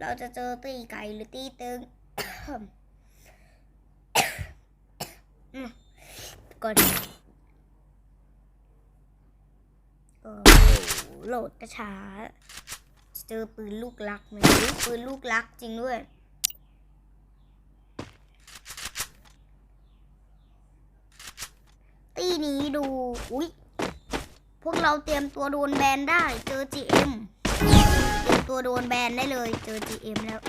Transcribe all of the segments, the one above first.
เราจะเจอตีไก่หรือตีตึงก่อนโหลดกระช้าเจอปืนลูกลักไหมอุ๊ยปืนลูกลักจริงด้วยตีนี้ดู อุ๊ย พวกเราเตรียมตัวโดนแบนได้ เจอ GM เตัวโดนแบนได้เลยเจอ GM แล้ว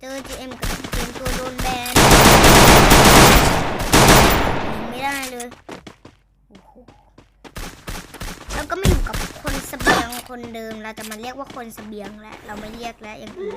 เจอ GM กับเตรียมตัวโดนแบนยิงไม่ได้เลยแล้วก็ไม่อยู่กับคนเสบียงคนเดิมเราจะมาเรียกว่าคนเสบียงแล้ว เราไม่เรียกแล้วอย่างอื่น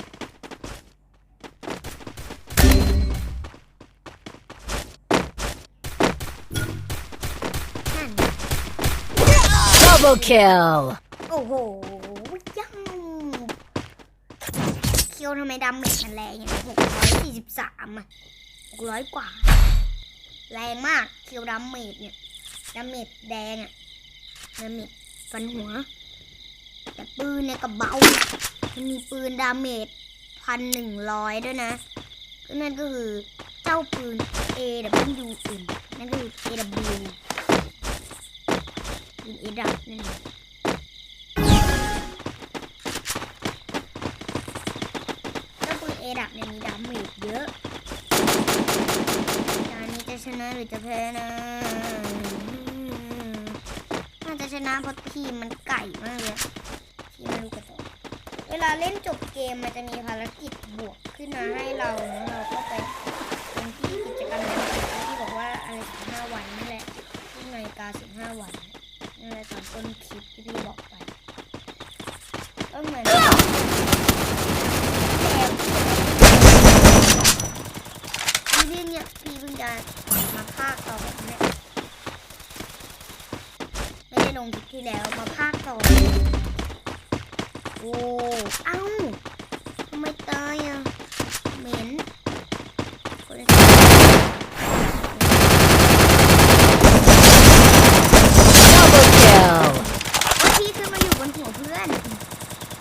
Double kill. โอ้โหยังเคียวทำไมดาเมจมันแรงอย่างหกร้อยสี่สิบสามอะหกร้อยกว่า แรงมากเคียวดาเมจเนี่ยดาเมจแดงอะดาเมจฟันหัว แต่ปืนเนี่ยก็เบามันมีปืนดาเมจพันหนึ่งร้อยด้วยนะก็นั่นก็คือเจ้าปืน AW N นั่นก็คือ AW ปืน AW นั่นเองเจ้าปืนเอดับเนี่ยมีดาเมจเยอะจานนี้จะชนะหรือจะแพ้นะน่าจะชนะเพราะทีมมันไก่มากเลยทีมมันลูกกระจอเวลาเล่นจบเกมมันจะมีภารกิจบวกขึ้นมาให้เรานะเราก็ไปลงที่กิจกรรมนั้นที่บอกว่าอะไร15วันนั่นแหละที่นาฬิกา15วันนั่ นแหละตอนต้นคลิปที่พี่บอกไปก็เหมือนพี่เพิ่งเนี่ยพี่เพิ่งจะมาภาคต่อแบบเนี้ยไม่ได้ลงคลิปที่แล้วมาภาคต่อโอ้เอ้าทำไมตายอะเหม็นคนละ Double kill. ว่าพี่ขึ้นมาอยู่บนหัวเพื่อน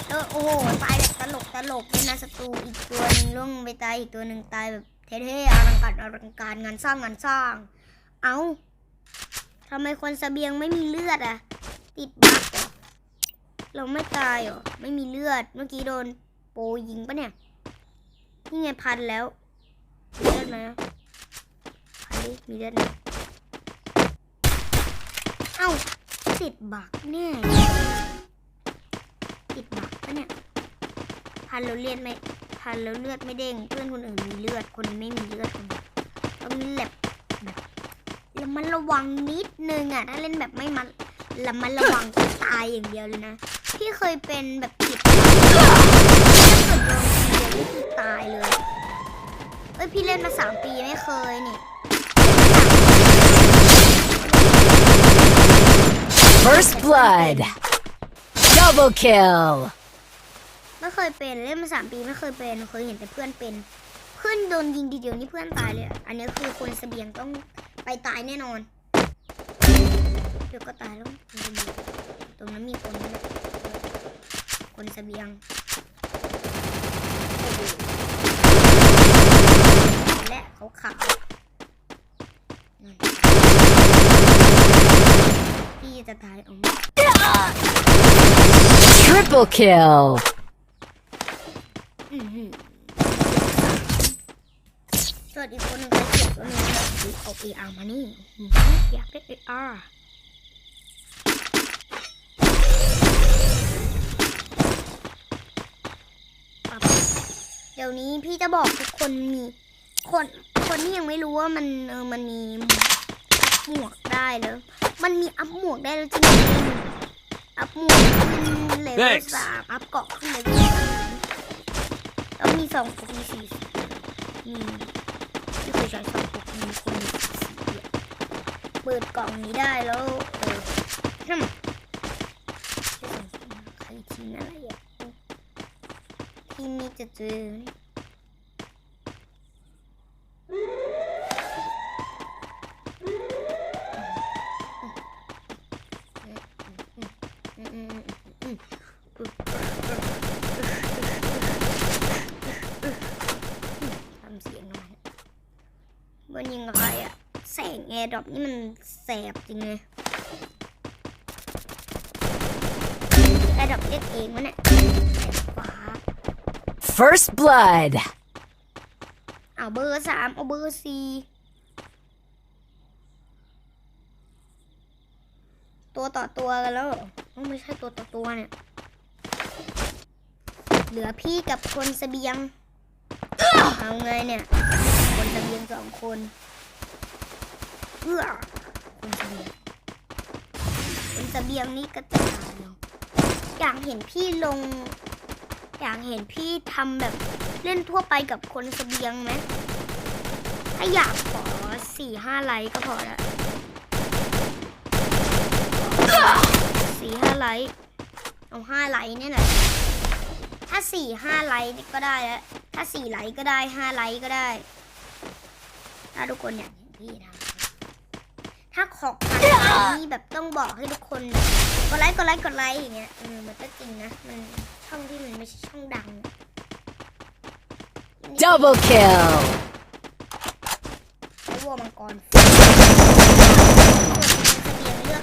เออโอ้โหตายแบบตลกตลกเลยนะศัตรูอีกตัวหนึ่งล่วงไปตาย อีกตัวหนึ่งตายแบบเท่ๆอลังการอลังการงานสร้างงานสร้าง เอ้าทำไมคนเสบียงไม่มีเลือดอะติดบั๊กเรเราไม่ตายหรอ ไม่มีเลือด เมื่อกี้โดนโปยิงปะเนี่ย นี่ไงพันแล้วมีเลือดไหมอะพันดิมีเลือดไหมเอ้าติดบักแน่ติดบักปะเนี่ย พันแล้เลือดไหมันแล้วเลือดไม่เด้ง เพื่อนคนอื่นมีเลือด คนไม่มีเลือดคนนี้ต้องแลบแบบระมัดระวังนิดนึงอะ ถ้าเล่นแบบไม่มันระมัดระวังก็ตายอย่างเดียวเลยนะ พี่เคยเป็นแบบผิดถ้าเกิดโดนทีเดียวนี่คือตายเลย เอ้ยพี่เล่นมาสามปีไม่เคยนี่ First blood. Double kill. เคยเป็นเล่นมาสามปีไม่เคยเป็นเคยเห็นแต่เพื่อนเป็น เพื่อนโดนยิงทีเดียวนี่เพื่อนตายเลยอันนี้คือคนเสบียงต้องไปตายแน่นอนเดี๋ยวก็ตายแล้วคนเสบียงตรงนั้นมีคนคนเสบียงและเขาขาวนั่นพี่จะตายเอา Triple kill. อื้อหือส่วนอีกคนหนึ่งก็เก็บตัว หนึงแบบเอาเออาร์มานี่อื้อหืออยากได้เออาร์เดี๋ยวนี้พี่จะบอกทุกคนมีคนคนที่ยังไม่รู้ว่ามันเออมันมีหมวกได้แล้วมันมีอัพหมวกได้แล้วจริงๆอัพหมวกขึ้นเลเวล Thanks สามอัพเกาะขึ้นเลเวลสามแล้วมีสองคนมีสี่สีมีที่เคยใช้สองคนมีคนสีเปิดกล่องนี้ได้แล้วเออฮึมใครทิ้งอะไรอะที่นี่จะเจอนี่ อืมอืมอืมอืมทำเสียงหน่อยมันยิงกับใครอะแสงแอร์ ดรอปนี่มันแสบจริงเลยแอร์ดรอปเรียกเองวะเนี่ยแสบฟ้า First blood. เอาเบอร์สามเอาเบอร์สี่ตัวต่อตัวกันแล้วเหรอเอ้าไม่ใช่ตัวต่อตัวเนี่ย เหลือพี่กับคนเสบียง เอาไงเนี่ย คนเสบียงสองคน เอื้อคนเสบียงนเสบียงนี่ก็จะตายเนาะอยากเห็นพี่ลง อยากเห็นพี่ทำแบบเล่นทั่วไปกับคนเสบียงไหมถ้าอยากขอสี่ห้าไลค์ก็พอละสี่ห้าไลค์เอาห้าไลค์เนี่ยแหละถ้าสี่ห้าไลค์ก็ได้แล้วถ้าสี่ไลค์ก็ได้ห้าไลค์ก็ได้ถ้าทุกคนอยากเห็นพี่ทำ ถ้าขอพันไลค์นี่แบบต้องบอกให้ทุกคนแบบกดไลค์กดไลค์กดไลค์อย่างเงี้ยเออมันก็จริงนะมันช่องที่มันไม่ใช่ช่องดัง Double kill. ใช้วัวมังกรเสบียงเลือก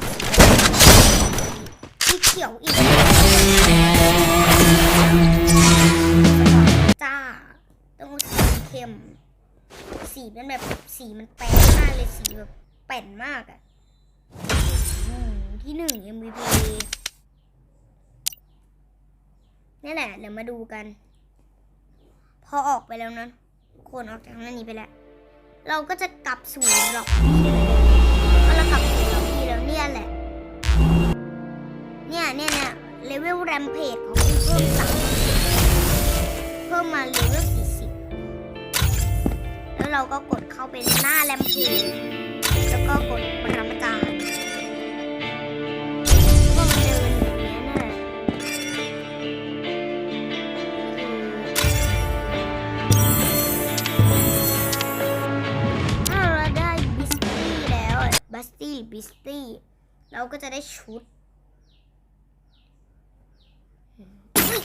สีเขียวอีกจ้าต้องสีเข้ม สีมันแบบสีมันแปลกมากเลยสีแบบ แป่นมากอะ่ะที่หนึ่ง MVP นี่แหละ เดี๋ยวมาดูกัน พอออกไปแล้วนะคนออกจากนั้นนี้ไปแล้ว เราก็จะกลับสู่ล็อบบี้เลยเมื่ จะได้ชุด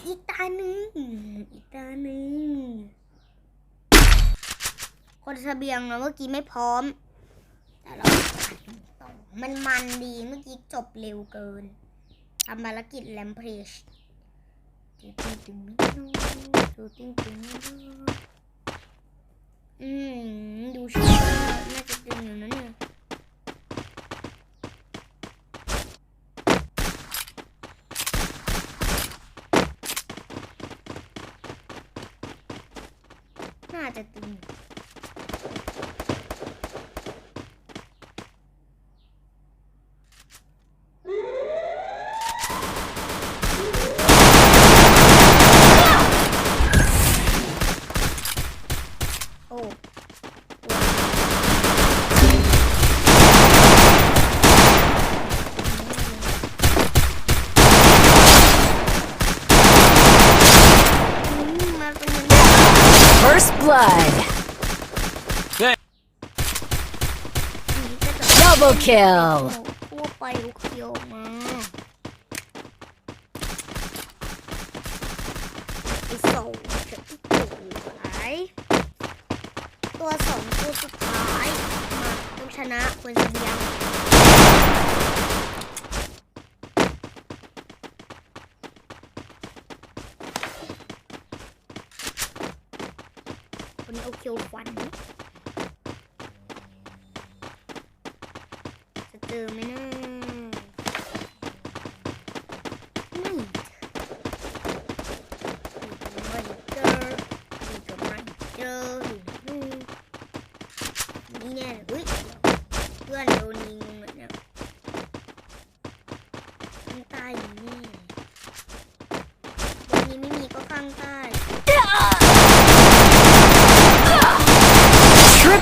อีกตาหนึ่งอีกตาหนึ่งคนเสบียงเราเมื่อกี้ไม่พร้อม แต่เราต่อมันมันดีเมื่อกี้จบเร็วเกินทำภารกิจแลมเพรชตึงตึงตึงตึงตึงตึงอืมดูชื่อน่าจะเป็นอยู่นั้นเนี่ย น่าจะตึงโอ้ อืมมาเป็นอย่างนี้ First blood. ก็จะ Double kill. ทั่วไปลูกเขียวมาไอโซ่จะอีกตัวไหนตัวสองตัวสุดท้ายมาต้องชนะควรเสียง คนนี้เอาเคียวฟันจะเจอไหมนะไม่ไม่เจอนี่ก็ไม่เจออยู่นี่แน่เลยอุ้ยเพื่อนโดนยิงเหมือนเนี่ยข้างใต้อยู่นี่ตรงนี้ไม่มีก็ข้างใต้ Triple kill. นั่นไงอืมตรงนี้ทำไมมันตายเยอะจังเลยเนี่ย เป็นแก๊งของศัตรูที่มาตายกองกราดสภาครั้งนี้สภา แม็กเจ็ดเสร็จทุกไม่ลายแม็กเจ็ดสิบลาย แม็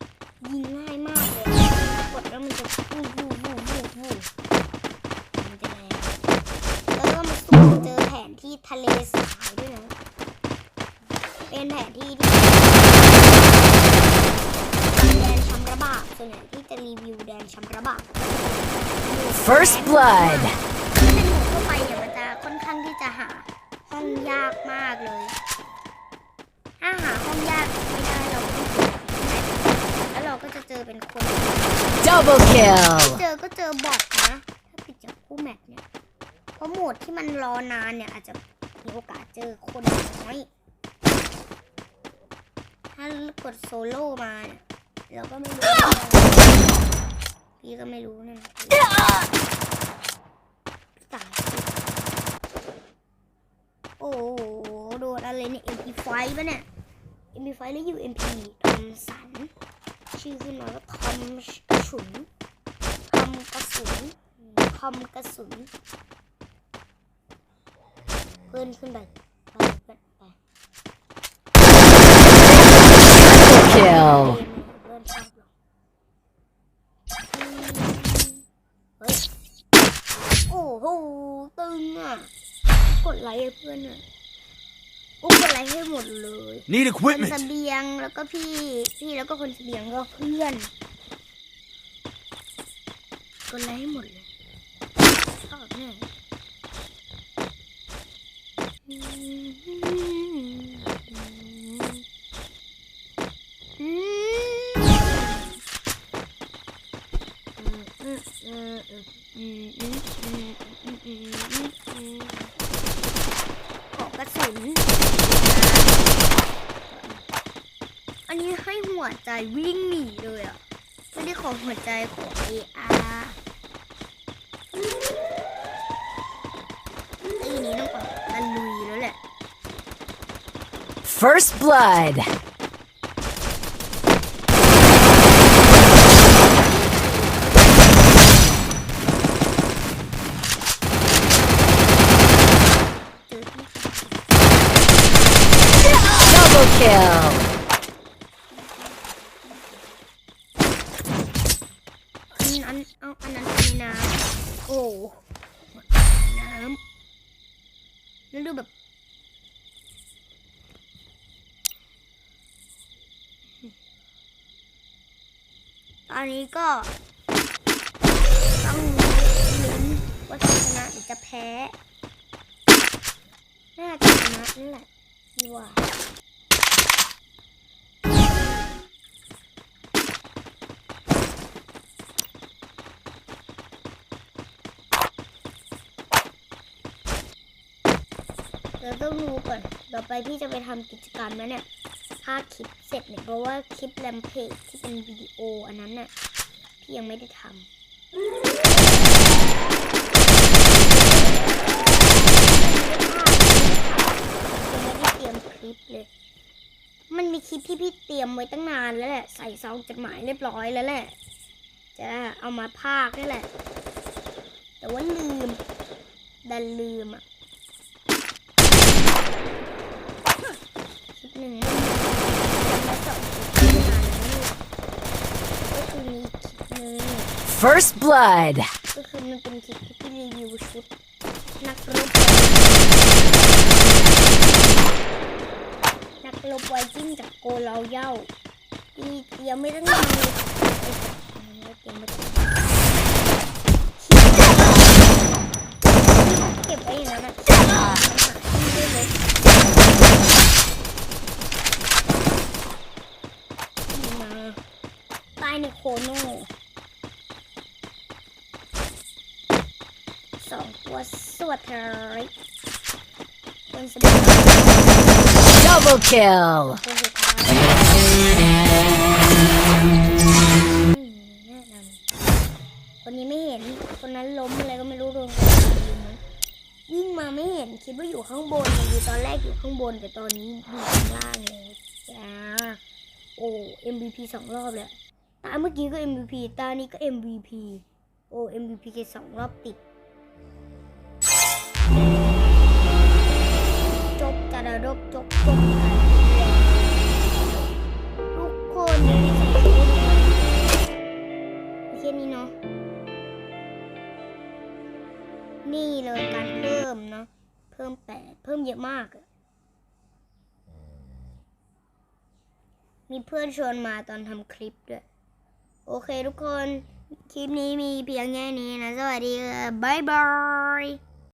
ยิงง่ายมากเลยกดแล้วมันจะวูบวูบวูบวูบวูบมันจะแรงแล้วก็มาสู้เจอแผนที่ทะเลสายด้วยนะเป็นแผนที่ที่แดนชัมระบาส่วนใหญ่ที่จะรีวิวแดนชัมระบา First blood. Double kill. เจอก็เจอบอทนะ ถ้าปิดจากคู่แมทเนี่ย เพราะโหมดที่มันรอนานเนี่ย อาจจะมีโอกาสเจอคนน้อย ถ้ากดโซโล่มาเนี่ยเราก็ไม่รู้ พี่ก็ไม่รู้นั่นตาย โอ้โห โดนอะไรเนี่ย MP5 ปะเนี่ย MP5 หรือ UMP ทอมสัน ชื่อขึ้นมาว่าทอมกระสุนทอมกระสุนทอมกระสุนเพื่อนขึ้นไปไปเพื่อนไปเพื่อนชอบลงเฮ้ยโอ้โหตึงอะกดไลค์เพื่อนอะ โอ้กดไลค์ให้หมดเลย Need คนเส equipment. บียงแล้วก็พี่พี่แล้วก็คนเสบียงก็เพื่อนกดไลค์ให้หมดเลยชอบแน่ วิ่งหนีเลยอะ ไม่ได้ขอหัวใจขอ AR ไอ้นี้ต้องแบบตะลุยแล้วแหละ First blood. เจอที่ Double kill. อันนั้นเอาอันนั้นในน้ำโอ้น้ำแล้วดูแบบ ตอนนี้ก็ต้องลุ้นว่าจะชนะหรือจะแพ้ น่าจะชนะนั่แหละดีกว่าเราต้องรู้ก่อนต่อไปพี่จะไปทำกิจกรรมแล้วเนี่ย ภาคคลิปเสร็จเนี่ยเพราะว่าคลิปแรมเพจที่เป็นวิดีโออันนั้นน่ะพี่ยังไม่ได้ทำยังไม่ได้เตรียมคลิปเลย มันมีคลิปที่พี่เตรียมไว้ตั้งนานแล้วแหละ ใส่ซองจดหมายเรียบร้อยแล้วแหละ จะเอามาภาคนี่แหละ แต่ว่าลืม ดันลืมอะคลิปหนึ่งไม่มีจำได้สองคลิปที่นานแล้วไม่รู้ First blood. ก็คือมันเป็นคลิปที่รีวิวชุดนักรบนักรบไวจิ้งจากโกลาเย้าที่เตรียมไม่ตั้งนานเลยเอ้ยเตรียมไม่ตั้งเก็บไว้อย่างนั้นนะมันหายไม่ได้เลยนี่มาตายในโคโน่ สองตัวสวดเลยบนสมอง Double kill. ตัวสุดท้ายอืมแน่นอนคนนี้ไม่เห็น คนนั้นล้มอะไรก็ไม่รู้โดนกระสุนยิงมั้งยิ่งมาไม่เห็นคิดว่าอยู่ข้างบนดูตอนแรกอยู่ข้างบนแต่ตอนนี้อยู่ข้างล่างเลยจ้าโอ้ MVP สองรอบเลยตาเมื่อกี้ก็ MVP ตานี้ก็ MVP โอ้ MVP แค่สองรอบติด จบกระดกจบจบทุกคนมีใส่ชุดแค่นี้เนาะ นี่เลยการเพิ่มเนาะ เพิ่มแปดเพิ่มเยอะมาก มีเพื่อนชวนมาตอนทำคลิปด้วย โอเคทุกคน คลิปนี้มีเพียงแค่นี้นะ สวัสดีค่ะบ๊ายบาย